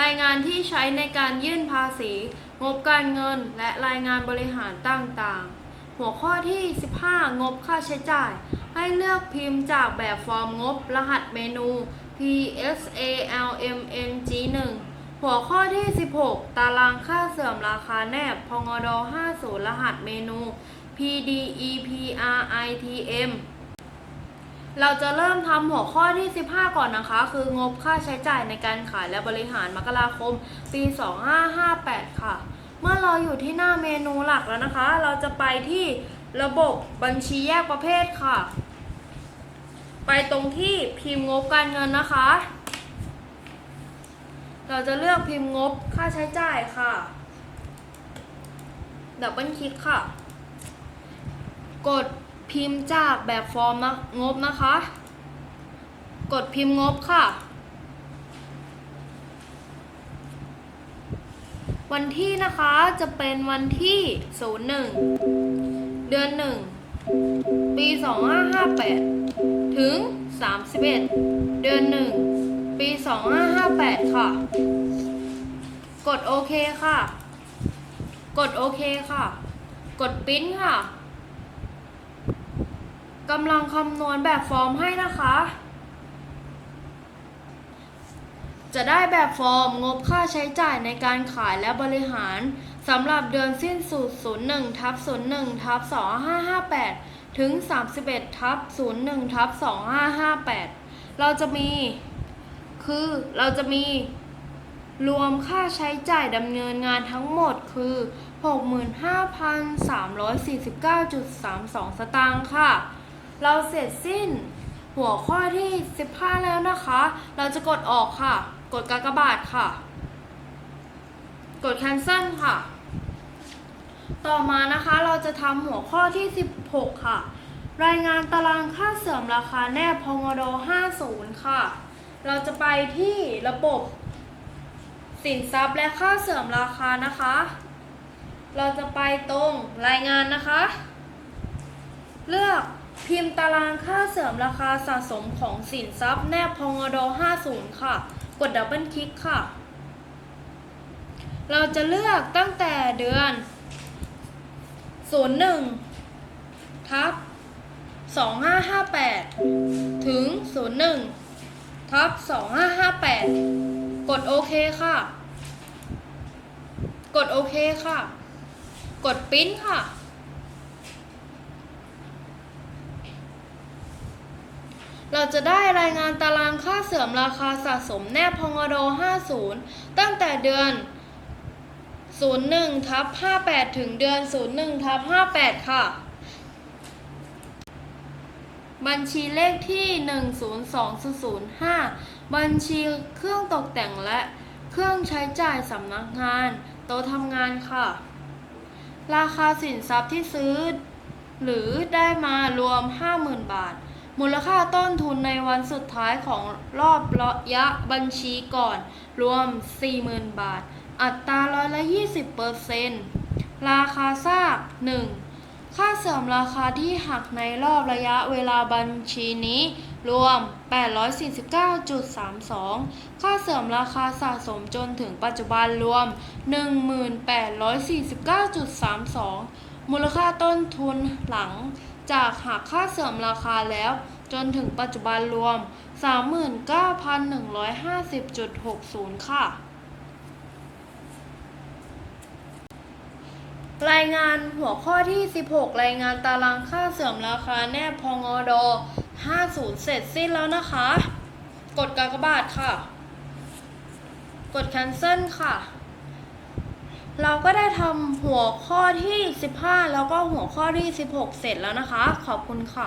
รายงานที่ใช้ในการยื่นภาษี งบการเงิน และรายงานบริหารต่างๆ หัวข้อที่ 15 งบค่าใช้จ่าย ให้เลือกพิมพ์จากแบบฟอร์มงบ รหัสเมนู PSALMNG 1 หัวข้อที่ 16 ตารางค่าเสื่อมราคาแนบ พงด 50 รหัสเมนู PDEPRITM เราจะเริ่มทำหัวข้อที่ 15 ก่อนนะคะ คืองบค่าใช้จ่ายในการขายและบริหารมกราคม ปี 2558 ค่ะ เมื่อเราอยู่ที่หน้าเมนูหลักแล้วนะคะ เราจะไปที่ระบบบัญชีแยกประเภทค่ะ ไปตรงที่พิมพ์งบการเงินนะคะ เราจะเลือกพิมพ์งบค่าใช้จ่ายค่ะ ดับเบิลคลิกค่ะ กด พิมพ์จากแบบฟอร์มนะงบนะคะ กดพิมพ์งบค่ะ วันที่นะคะจะเป็นวันที่ 01 เดือน 1 ปี 2558 ถึง 31 เดือน 1 ปี 2558 ค่ะ กดโอเคค่ะ กดโอเคค่ะ กดปิ้นค่ะ กำลังคำนวณแบบฟอร์มให้นะคะ จะได้แบบฟอร์มงบค่าใช้จ่ายในการขายและบริหารสำหรับเดือนสิ้นสุด 01ทับ01ทับ2558 ถึง 31ทับ01ทับ2558 เราจะมี คือเราจะมีรวมค่าใช้จ่ายดำเนินงานทั้งหมดคือ 65,349.32 สตางค์ค่ะ เราเสร็จสิ้นหัวข้อที่ 15 แล้วนะคะ เราจะกดออกค่ะ กดกากบาทค่ะ กด cancel ค่ะ ต่อมานะคะเราจะทำหัวข้อที่ 16 ค่ะ รายงานตารางค่าเสื่อมราคาแนบพงด50 ค่ะ เราจะไปที่ระบบสินทรัพย์และค่าเสื่อมราคานะคะ เราจะไปตรงรายงานนะคะ เลือก พิมพ์ตารางค่าเสื่อมราคาสะสมของสินทรัพย์แนบพงด50 ค่ะ กดดับเบิลคลิกค่ะ เราจะเลือกตั้งแต่เดือน 01 ทับ 2558 ถึง 01 ทับ 2558 กดโอเคค่ะ กดโอเคค่ะ กดปิ้นค่ะ เราจะได้รายงานตารางค่าเสื่อมราคาสะสมแนบพงด50 ตั้งแต่เดือน 01ทับ58 ถึงเดือน 01ทับ58 ค่ะ บัญชีเลขที่ 10205 บัญชีเครื่องตกแต่งและเครื่องใช้จ่ายสำนักงาน โต๊ะทำงานค่ะ ราคาสินทรัพย์ที่ซื้อ หรือได้มารวม 50,000 บาท มูลค่าต้นทุนในวันสุดท้ายของรอบระยะบัญชีก่อน รวม 40,000 บาท อัตราร้อยละ 20เปอร์เซนต์ราคาซาก 1. ค่าเสื่อมราคาที่หักในรอบระยะเวลาบัญชีนี้ รวม 849.32 ค่าเสื่อมราคาสะสมจนถึงปัจจุบันรวม 1849.32 มูลค่าต้นทุนหลัง จากหักค่าเสื่อมราคาแล้ว จนถึงปัจจุบันรวม 39,150.60 ค่ะ รายงานหัวข้อที่ 16 รายงานตารางค่าเสื่อมราคาแนบพองอด50 เสร็จสิ้นแล้วนะคะ กดกากบาทค่ะ กด cancel ค่ะ เราก็ได้ทำหัวข้อที่ 15 แล้วก็หัวข้อที่ 16 เสร็จแล้วนะคะ ขอบคุณค่ะ